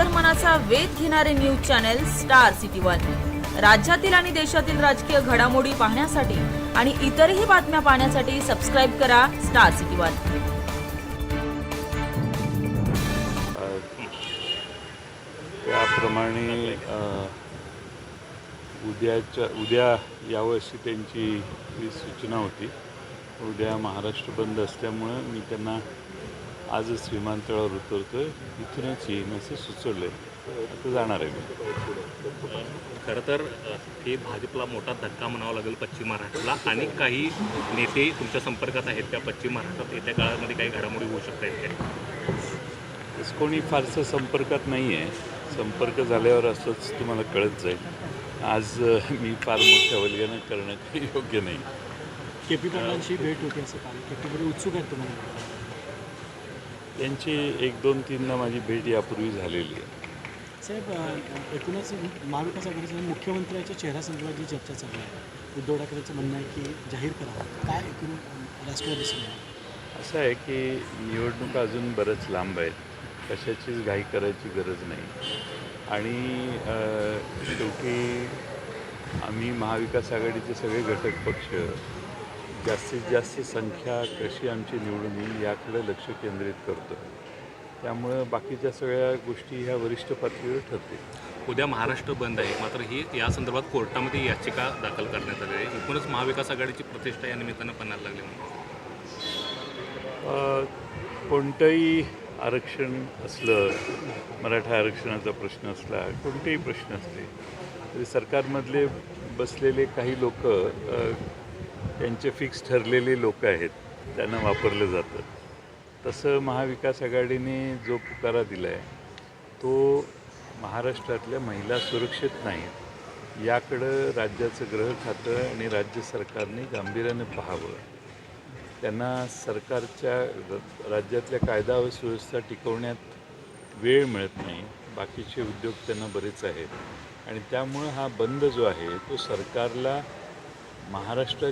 अंतर्मनाचा वेध घेणारे news channel Star City one. राज्यातील आणि देशातील राजकीय घडामोडी पाहण्यासाठी आणि इतरही बातम्या पाहण्यासाठी सबस्क्राईब करा स्टार सिटी वन. त्याप्रमाणे उद्याच्या उद्या यावर्षी त्यांची ही सूचना होती. उद्या महाराष्ट्र बंद असल्यामुळं मी त्यांना आजच विमानतळावर उतरतोय. इथूनच येईन असं सुचवलं. आहे आता जाणार आहे मी. खरं तर हे भाजपला मोठा धक्का म्हणावा लागेल पश्चिम महाराष्ट्राला. आणि काही नेते तुमच्या संपर्कात आहेत त्या पश्चिम महाराष्ट्रात. येत्या काळामध्ये काही घडामोडी होऊ शकत आहेत काय कोणी फारसं संपर्कात नाही आहे संपर्क झाल्यावर असंच तुम्हाला कळत जाईल. आज मी फार मोठ्या वल्ग्यानं करणं काही योग्य नाही. के पी पाटलांची भेट होती असं काल. के पी उत्सुक आहेत तुम्हाला त्यांची एक दोन तीनदा माझी भेट यापूर्वी झालेली आहे. साहेब एकूणच महाविकास आघाडीच्या मुख्यमंत्र्यांच्या चेहऱ्यासंदर्भात जी चर्चा चालू आहे उद्धव ठाकरेंचं म्हणणं आहे की जाहीर करा. काय एकूण राष्ट्रवादी असं आहे की निवडणुका अजून बरंच लांब आहेत कशाचीच घाई करायची गरज नाही. आणि शेवटी आम्ही महाविकास आघाडीचे सगळे घटक पक्ष जास्तीत जास्त संख्या कशी आमची निवडून येईल याकडे लक्ष केंद्रित करतो. त्यामुळं बाकीच्या सगळ्या गोष्टी ह्या वरिष्ठ पातळीवर ठरतील. उद्या महाराष्ट्र बंद आहे. मात्र ही या संदर्भात कोर्टामध्ये याचिका दाखल करण्यात आली आहे. एकूणच महाविकास आघाडीची प्रतिष्ठा या निमित्तानं पणाला लागली म्हणून. कोणतंही आरक्षण असलं मराठा आरक्षणाचा प्रश्न असला कोणतेही प्रश्न असले तरी सरकारमधले बसलेले काही लोक त्यांचे फिक्स ठरलेले लोक आहेत त्यांना वापरलं जातं. तसं महाविकास आघाडीने जो पुकारा दिला आहे तो महाराष्ट्रातल्या महिला सुरक्षित नाहीत. याकडं राज्याचं ग्रह खातं आणि राज्य सरकारने गांभीर्यानं पाहावं. त्यांना सरकारच्या राज्यातल्या कायदा व सुव्यवस्था टिकवण्यात वेळ मिळत नाही. बाकीचे उद्योग त्यांना बरेच आहेत. आणि त्यामुळं हा बंद जो आहे तो सरकारला महाराष्ट्रात